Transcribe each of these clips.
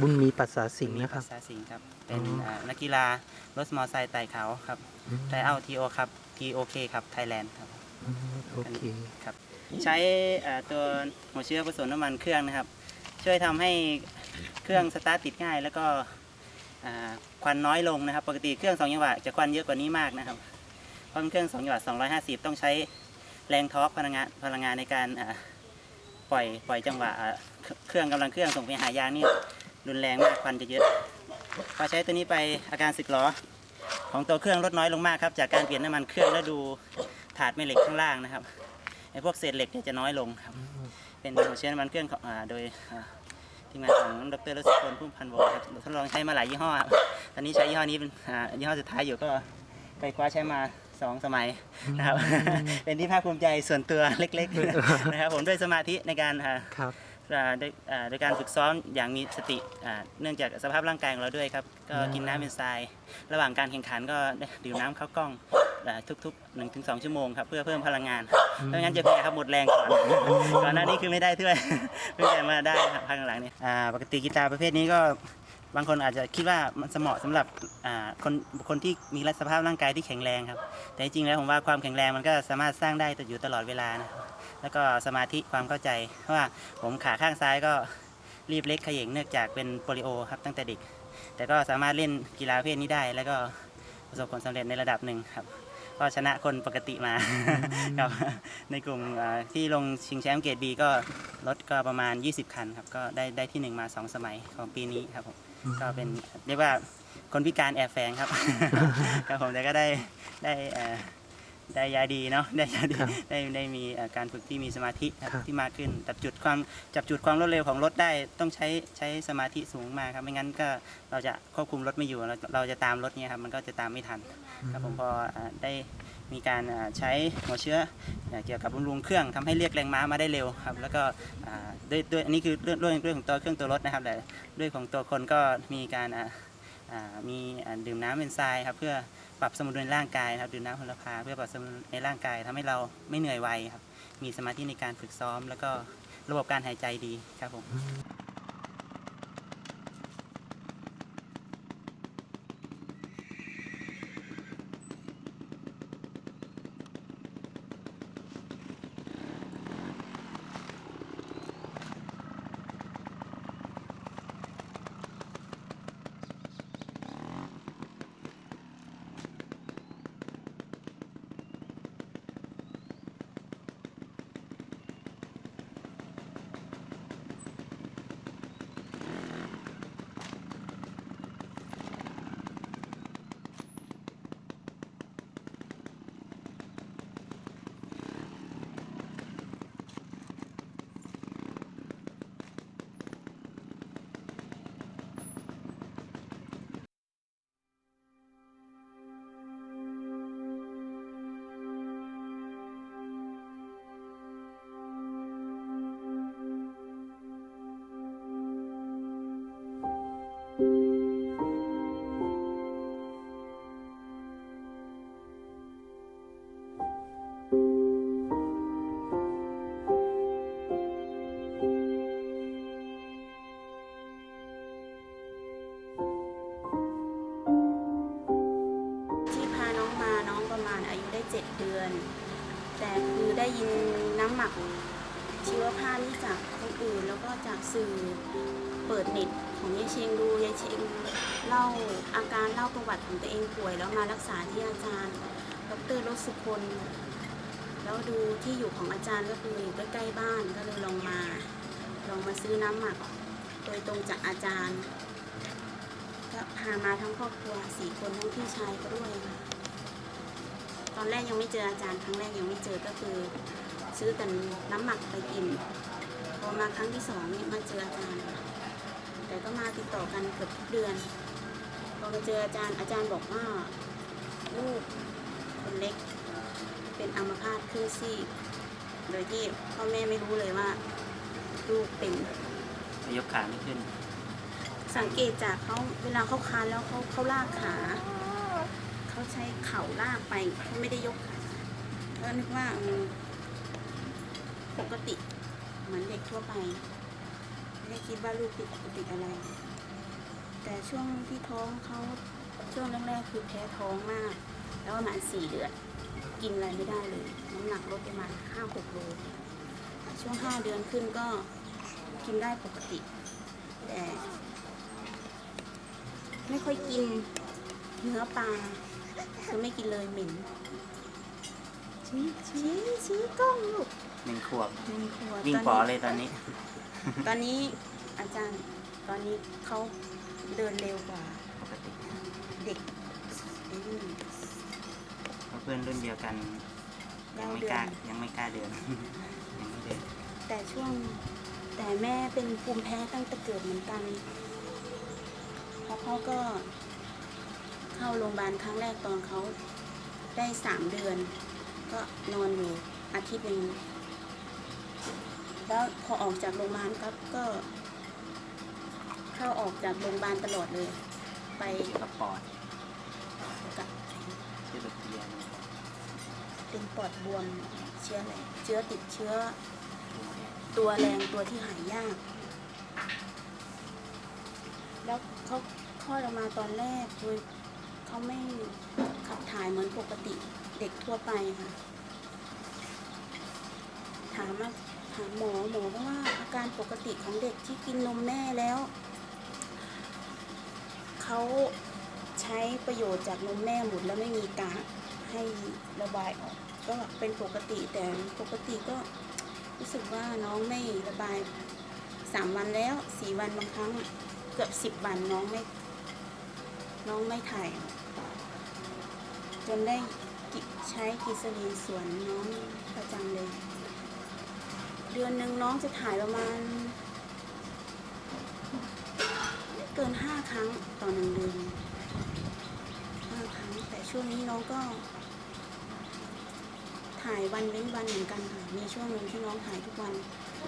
บุญมีปัสสาสิงห์นะครับมีภาษาสิงห์ครับ เป็นอ๋ออ่านักกีฬารถมอไซค์ไต่เขาครับอืมไทเอาทีโอครับทีโอเคครับ ไทยแลนด์ครับ อืมโอเค ครับใช้อ่าตัวหัวเชื้อผสมน้ำมันเครื่องนะครับ ช่วยทำให้เครื่องสตาร์ทติดง่าย แล้วก็อ่าควันน้อยลงนะครับ ปกติเครื่องสองจังหวะจะควันเยอะกว่านี้มากนะครับเพราะเป็นเครื่องสองจังหวะ250 ต้องใช้แรงทอร์กพลังงานพลังงานในการอ่าปล่อยปล่อยจังหวะอ่าเครื่องกำลังเครื่องส่งไปหายางนี่ รุนแรงมากควันจะเยอะพอใช้ตัวนี้ไปอาการสึกหรอของตัวเครื่องลดน้อยลงมากครับจากการเปลี่ยนน้ำมันเครื่องแล้วดูถาดแม่เหล็กข้างล่างนะครับไอ้พวกเศษเหล็กเนี่ยจะน้อยลงครับ เป็นหัวเชื้อน้ำมันเครื่องของอ่าโดยอ่าทีมงานของดรรศพลพุ่มพันธ์วงศ์ครับทดลองใช้มาหลายยี่ห้อครับตอนนี้ใช้ยี่ห้อนี้เป็นอ่ายี่ห้อสุดท้ายอยู่ก็ไปคว้าใช้มาสองสมัยนะครับ เป็นที่ภาคภูมิใจส่วนตัวเล็ก ๆ นะครับผมด้วยสมาธิในการอ่าครับ อ่าด้วยโดยการฝึกซ้อมอย่างมีสติเนื่องจากสภาพร่างกายของเราด้วยครับ ก็กินน้ำเป็นทราย ระหว่างการแข่งขันก็ดื่มน้ำเข้ากล้องทุกๆ1นถึงสชั่วโมงครับเพื่อเพิ่มพลังงานไม่งั้นจะแพ้ครับหมดแรงก่อนก่อนหน้านี้คือไม่ได้ถ้วยเพิ่งจะมาได้ครับพักหลังเนี่ยปกติกีตาร์ประเภทนี้ก็บางคนอาจจะคิดว่ามันเหมาะสำหรับคนคนที่มีสภาพร่างกายที่แข็งแรงครับ แต่จริงๆแล้วผมว่าความแข็งแรงมันก็สามารถสร้างได้อยู่ตลอดเวลานะ แล้วก็สมาธิความเข้าใจเพราะว่าผมขาข้างซ้ายก็รีบเล็กเขย่งเนื่องจากเป็นโปลิโอครับตั้งแต่เด็ก แต่ก็สามารถเล่นกีฬาประเภทนี้ได้ แล้วก็ประสบผลสำเร็จในระดับหนึ่งครับ ก็ชนะคนปกติมาครับในกลุ่มที่ลงชิงแชมป์เกรดบีก็รถก็ประมาณ 20 คันครับ ก็ได้ได้ที่หนึ่งมา 2 สมัยของปีนี้ครับผมก็เป็นเรียกว่าคนพิการแอบแฝงครับครับผมแต่ก็ได้ได้อ่อ ได้ยาดีเนาะได้ยาดีครับได้ได้มีเอ่อการฝึกที่มีสมาธิครับครับที่มากขึ้นจับจุดความจับจุดความรวดเร็วของรถได้ต้องใช้ใช้สมาธิสูงมากครับไม่งั้นก็เราจะควบคุมรถไม่อยู่เราเราจะตามรถเนี่ยครับมันก็จะตามไม่ทันครับผมพออ่าได้มีการอ่าใช้หัวเชื้ออ่าเกี่ยวกับบำรุงเครื่องทำให้เรียกแรงม้ามาได้เร็วครับแล้วก็อ่าด้วยด้วยอันนี้คือเรื่องเรื่องเรื่องของตัวเครื่องตัวรถนะครับแต่ด้วยของตัวคนก็มีการอ่า อ่ามีอ่าดื่มน้ำเป็นทรายครับเพื่อ ปรับสมดุลในร่างกายครับดื่มน้ำผลพาเพื่อปรับสมดุลในร่างกายทำให้เราไม่เหนื่อยไวครับ มีสมาธิในการฝึกซ้อม แล้วก็ระบบการหายใจดีครับผม ได้ยินน้ำหมักชีวภาพนี่จากคนอื่นแล้วก็จากสื่อเปิดเน็ตของยายเชงดูยายเชงเล่าอาการเล่าประวัติของตัวเองป่วยแล้วมารักษาที่อาจารย์ดรรสุพลแล้วดูที่อยู่ของอาจารย์ก็คืออยู่ใกล้ๆบ้านก็เลยลองมา ลองมาซื้อน้ำหมัก โดยตรงจากอาจารย์ ก็พามาทั้งครอบครัวสี่คนทั้งพี่ชายก็ด้วยค่ะ อนแรกยังไม่เจออาจารย์ครั้งแรกยังไม่เจอก็คือ ซื้อแต่น้ำหมักไปกิน พอมาครั้งที่สองนี่มาเจออาจารย์ค่ะแต่ก็มาติดต่อกันเกือบทุกเดือน พอมาเจออาจารย์อาจารย์บอกว่าลูกคนเล็ก เป็นอัมพาตครึ่งซีกโดยที่พ่อแม่ไม่รู้เลยว่า ลูกเป็นยกขาไม่ขึ้น สังเกตจากเขาเวลาเขาคานแล้วเขาเขาลากขา เขาใช้เข่าลากไปเขาไม่ได้ยกขาก็นึกว่าปกติเหมือนเด็กทั่วไป ไม่ได้คิดว่าลูกผิดปกติอะไร แต่ช่วงที่ท้องเขาช่วงแรกๆคือแพ้ท้องมาก แล้วประมาณสี่เดือนกินอะไรไม่ได้เลย น้ำหนักลดประมาณห้าหกโลช่วงห้าเดือนขึ้นก็กินได้ปกติ แต่ ไม่ค่อยกินเนื้อปลา คือไม่กินเลยเหม็นชี้ชี้ชี้กล้องลูกหนึ่งขวบหนึ่งขวบวิ่งตนปอนี้เลยตอนนี้ ตอนนี้อาจารย์ตอนนี้เขาเดินเร็วกว่าปกติเด็กไอ้นี่เพราะเพื่อนรุ่นเดียวกัน ยังไม่กล้ายังไม่กล้าเดินยังไม่เดินแต่ช่วงแต่แม่เป็นภูมิแพ้ตั้งแต่เกิดเหมือนกันเพราะเขาก็ เข้าโรงพยาบาลครั้งแรกตอนเขาได้สามเดือน ก็นอนอยู่อาทิตย์หนึ่งแล้วพอออกจากโรงพยาบาลครับก็ เข้าออกจากโรงพยาบาลตลอดเลย ไปเกี่ยวกับปอดกับที่หลุดเรียนเป็นปอดบวมเชื้ออะไรเชื้อติดเชื้อ ตัวแรงตัวที่หายยาก แล้วเขาคลอดออกมาตอนแรกโดย เขาไม่ขับถ่ายเหมือนปกติเด็กทั่วไปค่ะ ถามว่าถามหมอหมอก็ว่าอาการปกติของเด็กที่กินนมแม่แล้ว เขาใช้ประโยชน์จากนมแม่หมดแล้วไม่มีกากให้ระบายออก ก็เป็นปกติแต่ปกติก็รู้สึกว่าน้องไม่ระบายสามวันแล้วสี่วันบางครั้งเกือบสิบวันน้องไม่ น้องไม่ถ่าย จนได้ใช้กิสลีนสวนน้องประจำเลย เดือนหนึ่งน้องจะถ่ายประมาณไม่เกินห้าครั้งต่อหนึ่งเดือนห้าครั้ง แต่ช่วงนี้น้องก็ ถ่ายวันเว้นวันเหมือนกันค่ะ มีช่วงหนึ่งที่น้องถ่ายทุกวัน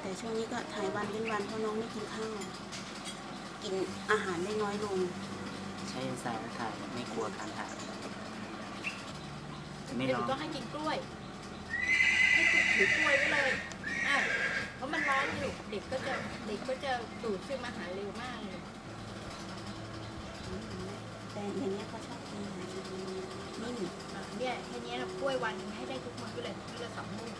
แต่ช่วงนี้ก็ถ่ายวันเว้นวันเพราะน้องไม่กินข้าวกินอาหารได้น้อยลง ใช้เอนไซม์ถ่ายไม่กลัวการถ่าย ไม่เดี๋ยวลหอนูงต้องให้กินกล้วย ให้ถือกล้วยไว้เลยอะเพราะมันร้อนอยู่เด็กก็จะเด็กก็จะดูดซึมอาหารเร็วมากเลย แต่อย่างเงี้ยเขาชอบกินอาหารนิ่มอะเนี่ยแค่เนี้ยเรากล้วยวันหนึงให้ได้ทุกมื้อเลยมื้อละสองมื้อ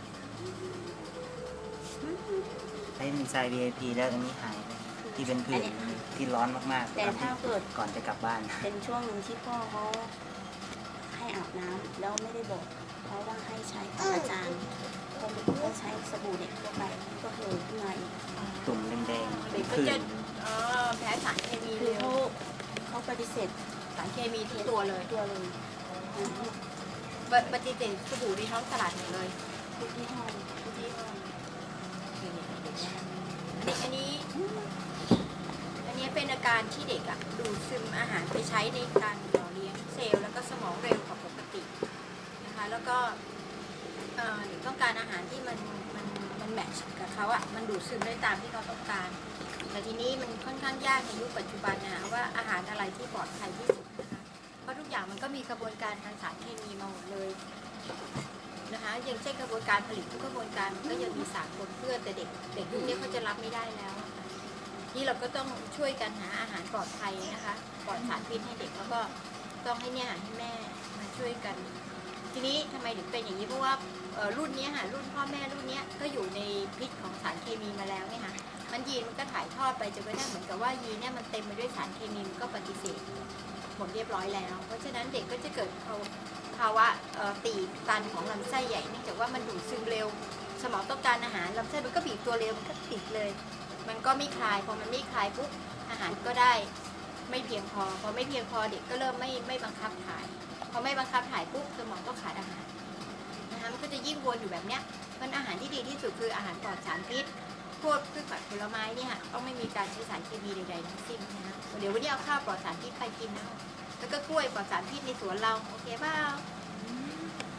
ใช้เอนไซม์ VIP แล้วอันนี้หายไปที่เป็นผื่นที่ร้อนมากๆแต่ถ้าเกิดก่อนจะกลับบ้าน เป็นช่วงหนึ่งที่พ่อเขาให้ อาบน้ำแล้วไม่ได้บอกเพราะว่าให้ใช้ของอาจารย์เขาก็ใช้สบู่เด็กทั่วไปก็โผล่ขึ้นมาอีกตุ่มแดงเด็กๆก็ผื่จะนเอ่อแพ้สารเคมีคือเร็วเขาเขาปฏิเสธสารเคมีทุกตัวเลยตัวเลยอืมปปฏิเสธสบู่ในท้องตลาดหมดเลยทุกยี่ห้อทุกยี่ห้อนี่นี่เด็กนะเด็กอันนี้ อันนี้เป็นอาการที่เด็กอะดูดซึมอาหารไปใช้ในการหล่อเลี้ยงเซลล์แล้วก็สมองเร็วกว่าปกตินะคะ แล้วก็เอ่อเด็กต้องการอาหารที่มันมันมันแมทช์กับเขาอะมันดูดซึมได้ตามที่เขาต้องการ แต่ทีนี้มันค่อนข้างยากในยุคปัจจุบันนะว่าอาหารอะไรที่ปลอดภัยที่สุดนะคะเพราะทุกอย่างมันก็มีกระบวนการทางสารเคมีมาหมดเลยนะคะอย่างเช่นกระบวนการผลิตทุกกระบวนการมันก็ยังมีสารปนเปื้อนแต่เด็กเด็กยุคนี้เขาจะรับไม่ได้แล้วนี่เราก็ต้องช่วยกันหาอาหารปลอดภัยนะคะปลอดสารพิษให้เด็กแล้วก็ต้องให้เนี่ยหาให้แม่มาช่วยกัน ทีนี้ทำไมถึงเป็นอย่างนี้เพราะว่าเอ่อรุ่นเนี้ยค่ะรุ่นพ่อแม่รุ่นเนี้ยก็อยู่ในพิษของสารเคมีมาแล้วเนี่ยค่ะมันยีนมันก็ถ่ายทอดไปจนกระทั่งเหมือนกับว่ายีนเนี่ยมันเต็มไปด้วยสารเคมีมันก็ปฏิเสธหมดเรียบร้อยแล้ว เพราะฉะนั้นเด็กก็จะเกิดภาวะเอ่อตีบตันของลำไส้ใหญ่เนื่องจากว่ามันดูดซึมเร็ว สมองต้องการอาหารลำไส้มันก็บีบตัวเร็วมันก็ติดเลย มันก็ไม่คลายพอมันไม่คลายปุ๊บอาหารก็ได้ ไม่เพียงพอพอไม่เพียงพอเด็กก็เริ่มไม่ไม่บังคับถ่าย พอไม่บังคับถ่ายปุ๊บสมองก็ขาดอาหารนะคะมันก็จะยิ่งวนอยู่แบบเนี้ยมันอาหารที่ดีที่สุดคืออาหารปลอดสารพิษพวกพืชผักผลไม้เนี่ยค่ะต้องไม่มีการใช้สารเคมีใดๆทั้งสิ้นนะคะเดี๋ยววันนี้เอาข้าวปลอดสารพิษไปกินนะแล้วก็กล้วยปลอดสารพิษในสวนเราโอเคเปล่า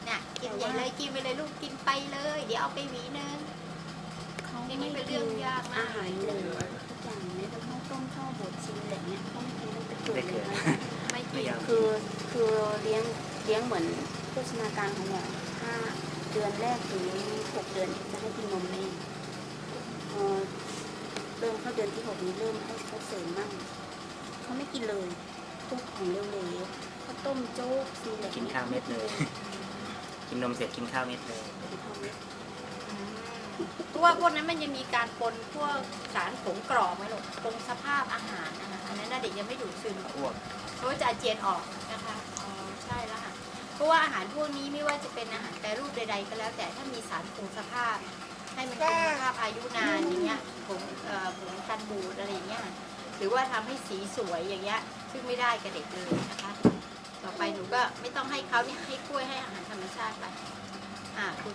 น่ะกินใหญ่เลยกินไปเลยลูกกินไปเลย เดี๋ยวเอาไปหวีนึงเขานี่ไม่เป็นกิเรื่องยากมากอาหารหนึ่งทุกอย่างเนี่ยทั้งข้าวต้มข้าวบดชิมอะไรเงี้ยเขาไม่กินตั้งแต่เกิดเลย นะไม่กิไม่นยอมคือคือเลี้ยงเลี้ยงเหมือนโภชนาการของหมอห้าเดือนแรกถึงหกเดือนจะให้กินนมแม่พอเริ่มเข้าเดือนที่หกนี้เริ่มให้เขาเสริมมั่งเขาเขาไม่กินเลยพวกของเร็วๆข้าวต้มโจ๊กซีเล็กกินข้าวเม็ดเลย กินนมเสร็จกินข้าวเม็ดเลยเพราะว่าพวกนั้นมันยังมีการปนพวกสารผงกรอบไหมลูกตรงสภาพอาหารนะคะอันนั้นน่ะเด็กยังไม่ดูดซึมอ้วก เขาจะอาเจียนออกนะคะอ๋อใช่แล้วค่ะเพราะว่าอาหารพวกนี้ไม่ว่าจะเป็นอาหารแปรรูปใดๆก็แล้ว แต่ถ้ามีสารคงสภาพ ให้มันคงสภาพอายุนานอย่างเงี้ยผงเอ่อผงกันบูดอะไรอย่างเงี้ยหรือว่าทำให้สีสวยอย่างเงี้ยซึ่งไม่ได้กับเด็กเลยนะคะ ต่อไปหนูก็ไม่ต้องให้เขาเนี่ยให้กล้วยให้อาหารธรรมชาติไปอ่าคุณ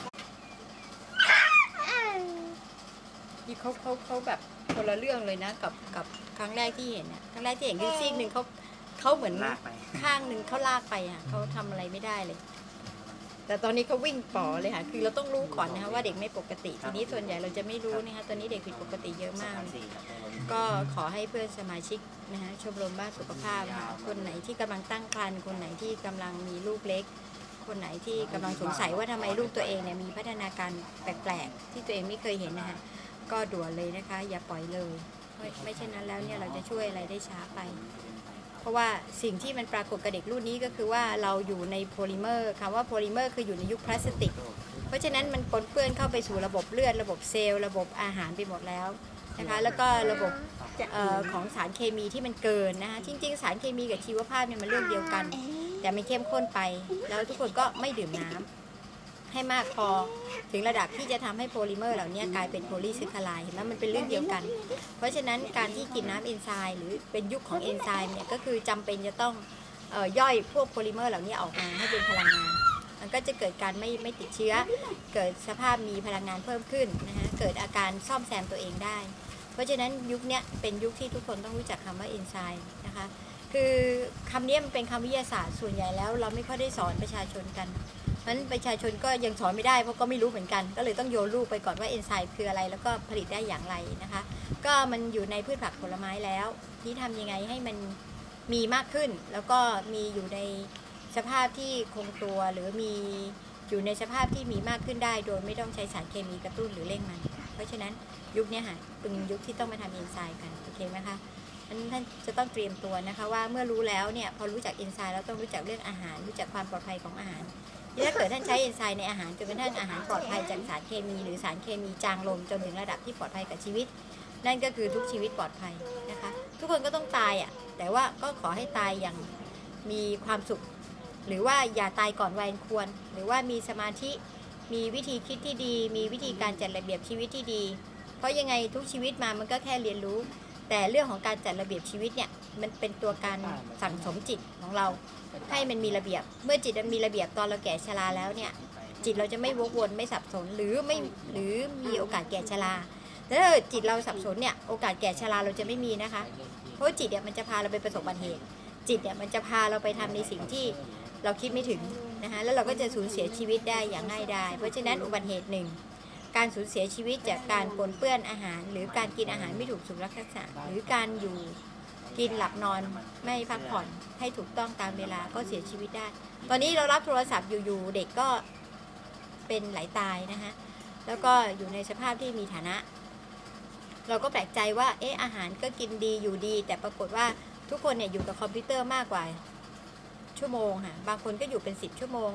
นี่เขาเขาเขาแบบคนละเรื่องเลยนะกับกับครั้งแรกที่เห็นนะครั้งแรกที่เห็นคือซีกหนึ่งเขา เขาเหมือนลากไป ข้างหนึ่งเขาลากไปอะเขาทำอะไรไม่ได้เลย แต่ตอนนี้เขาวิ่งป๋อเลยค่ะ คือเราต้องรู้ก่อนนะคะว่าเด็กไม่ปกติ ทีนี้ส่วนใหญ่เราจะไม่รู้นะคะตอนนี้เด็กผิดปกติเยอะมาก สี่ครับก็ขอให้เพื่อนสมาชิกนะคะชมรมบ้านสุขภาพนะคะคนไหนที่กำลังตั้งครรภ์คนไหนที่กำลังมีลูกเล็ก คนไหนที่กำลังสงสัยว่าทำไมลูกตัวเองเนี่ยมีพัฒนาการแปลกๆ ที่ตัวเองไม่เคยเห็นนะคะก็ด่วนเลยนะคะ อย่าปล่อยเลยไม่ไม่เช่นนั้นแล้วเนี่ยเราจะช่วยอะไรได้ช้าไปเพ ราะว่าสิ่งที่มันปรากฏกับเด็กรุ่นนี้ก็คือว่าเราอยู่ในโพลิเมอร์คำว่าโพลิเมอร์คืออยู่ในยุคพลาสติก เพราะฉะนั้นมันปนเปื้อนเข้าไปสู่ระบบเลือด ระบบเซลล์ระบบอาหารไปหมดแล้วนะคะแล้วก็ระบบออของสารเคมีที่มันเกินนะคะจริง ๆ สารเคมีกับชีวภาพเนี่ยมันเรื่องเดียวกัน แต่มันเข้มข้นไป แล้วทุกคนก็ไม่ดื่มน้ำ ให้มากพอ ถึงระดับที่จะทำให้โพลิเมอร์เหล่านี้กลายเป็นโพลีซิคลายเห็นไหมมันเป็นเรื่องเดียวกัน เพราะฉะนั้นการที่กินน้ำเอนไซม์หรือเป็นยุคของเอนไซม์เนี่ยก็คือจำเป็นจะต้องออย่อยพวกโพลิเมอร์เหล่านี้ออกมาให้เป็นพลังงาน มันก็จะเกิดการไม่ไม่ติดเชื้อ เกิดสภาพมีพลังงานเพิ่มขึ้นนะคะเกิดอาการซ่อมแซมตัวเองได้ เพราะฉะนั้นยุคนี้เป็นยุคที่ทุกคนต้องรู้จักคำว่าเอนไซม์นะคะ คือคำนี้มันเป็นคำวิทยาศาสตร์ส่วนใหญ่แล้ว เราไม่ค่อยได้สอนประชาชนกัน เพราะฉะนั้นประชาชนก็ยังสอนไม่ได้เพราะก็ไม่รู้เหมือนกัน ก็เลยต้องโยนลูกไปก่อนว่าเอนไซม์คืออะไร แล้วก็ผลิตได้อย่างไรนะคะ ก็มันอยู่ในพืชผักผลไม้แล้ว ที่ทำยังไงให้มันมีมากขึ้น แล้วก็มีอยู่ในสภาพที่คงตัวหรือมีอยู่ในสภาพที่มีมากขึ้นได้ โดยไม่ต้องใช้สารเคมีกระตุ้นหรือเร่งมัน เพราะฉะนั้นยุคนี้ค่ะเป็นยุคที่ต้องมาทำเอนไซม์กันโอเคไหมคะ อันนั้นท่านจะต้องเตรียมตัวนะคะว่าเมื่อรู้แล้วเนี่ยพอรู้จักเอนไซม์แล้วต้องรู้จักเรื่องอาหาร รู้จักความปลอดภัยของอาหารถ้าเกิดท่านใช้เอนไซม์ในอาหารจนกระทั่งอาหารปลอดภัยจากสารเคมีหรือสารเคมีจางลงจนถึงระดับที่ปลอดภัยกับชีวิต นั่นก็คือทุกชีวิตปลอดภัยนะคะ ทุกคนก็ต้องตายอะแต่ว่าก็ขอให้ตายอย่างมีความสุข หรือว่าอย่าตายก่อนวัยอันควร หรือว่ามีสมาธิมีวิธีคิดที่ดี มีวิธีการจัดระเบียบชีวิตที่ดี เพราะยังไงทุกชีวิตมามันก็แค่เรียนรู้ แต่เรื่องของการจัดระเบียบชีวิตเนี่ยมันเป็นตัวการสั่งสมจิตของเรา ให้มันมีระเบียบ เมื่อจิตมันมีระเบียบตอนเราแก่ชราแล้วเนี่ย จิตเราจะไม่วกวนไม่สับสนหรือไม่หรือมีโอกาสแก่ชราแต่ถ้าจิตเราสับสนเนี่ยโอกาสแก่ชราเราจะไม่มีนะคะ เพราะจิตเนี่ยมันจะพาเราไปประสบอุบัติเหตุ จิตเนี่ยมันจะพาเราไปทำในสิ่งที่เราคิดไม่ถึงนะคะแล้วเราก็จะสูญเสียชีวิตได้อย่างง่ายดายเพราะฉะนั้นอุบัติเหตุหนึ่ง การสูญเสียชีวิตจากการปนเปื้อนอาหาร หรือการกินอาหารไม่ถูกสุขลักษณะหรือการอยู่กินหลับนอนไม่พักผ่อนให้ถูกต้องตามเวลาก็เสียชีวิตได้ ตอนนี้เรารับโทรศัพท์อยู่ๆเด็กก็เป็นไหลาตายนะคะแล้วก็อยู่ในสภาพที่มีฐานะ เราก็แปลกใจว่าเอ๊ะอาหารก็กินดีอยู่ดี แต่ปรากฏว่าทุกคนเนี่ยอยู่กับคอมพิวเตอร์มากกว่า ชั่วโมงค่ะบางคนก็อยู่เป็น 10 ชั่วโมง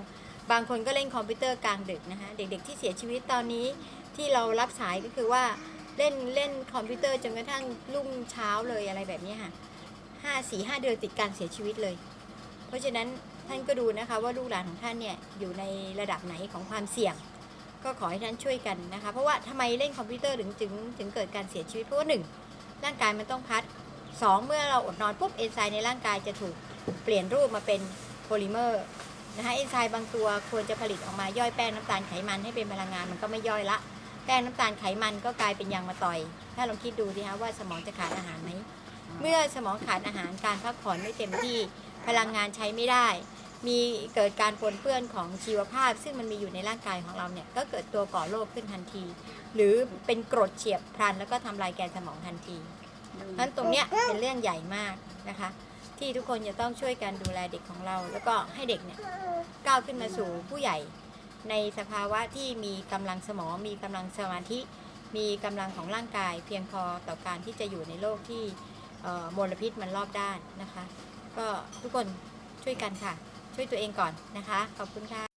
บางคนก็เล่นคอมพิวเตอร์กลางดึกนะคะเด็กๆที่เสียชีวิตตอนนี้ที่เรารับสายก็คือว่าเล่นเล่นคอมพิวเตอร์จนกระทั่งรุ่งเช้าเลยอะไรแบบนี้ค่ะห้าสี่ห้าเดือนติดการเสียชีวิตเลย เพราะฉะนั้นท่านก็ดูนะคะว่าลูกหลานของท่านเนี่ยอยู่ในระดับไหนของความเสี่ยง ก็ขอให้ท่านช่วยกันนะคะ เพราะว่าทำไมเล่นคอมพิวเตอร์ถึงถึงถึงเกิดการเสียชีวิตเพราะว่าหนึ่งร่างกายมันต้องพัดสองเมื่อเราอดนอนปุ๊บเอนไซม์ในร่างกายจะถูก เปลี่ยนรูปมาเป็นโพลิเมอร์นะคะเอนไซม์บางตัวควรจะผลิตออกมาย่อยแป้งน้ำตาลไขมันให้เป็นพลังงานมันก็ไม่ย่อยละ แป้งน้ำตาลไขมันก็กลายเป็นยางมาต่อย ถ้าลองคิดดูดิคะว่าสมองจะขาดอาหารไหมเมื่อสมองขาดอาหารการพักผ่อนไม่เต็มที่พลังงานใช้ไม่ได้ มีเกิดการปนเปื้อนของชีวภาพ ซึ่งมันมีอยู่ในร่างกายของเราเนี่ยก็เกิดตัวก่อโรคขึ้นทันที หรือเป็นกรดเฉียบพลันแล้วก็ทำลายแกนสมองทันทีเพราะฉะนั้นตรงเนี้ยเป็นเรื่องใหญ่มากนะคะ ที่ทุกคนจะต้องช่วยกันดูแลเด็กของเรา แล้วก็ให้เด็กเนี่ยก้าวขึ้นมาสู่ผู้ใหญ่ ในสภาวะที่มีกำลังสมองมีกำลังสมาธิ มีกำลังของร่างกาย เพียงพอต่อการที่จะอยู่ในโลกที่มลพิษมันรอบด้านนะคะ ก็ทุกคนช่วยกันค่ะ ช่วยตัวเองก่อนนะคะ ขอบคุณค่ะ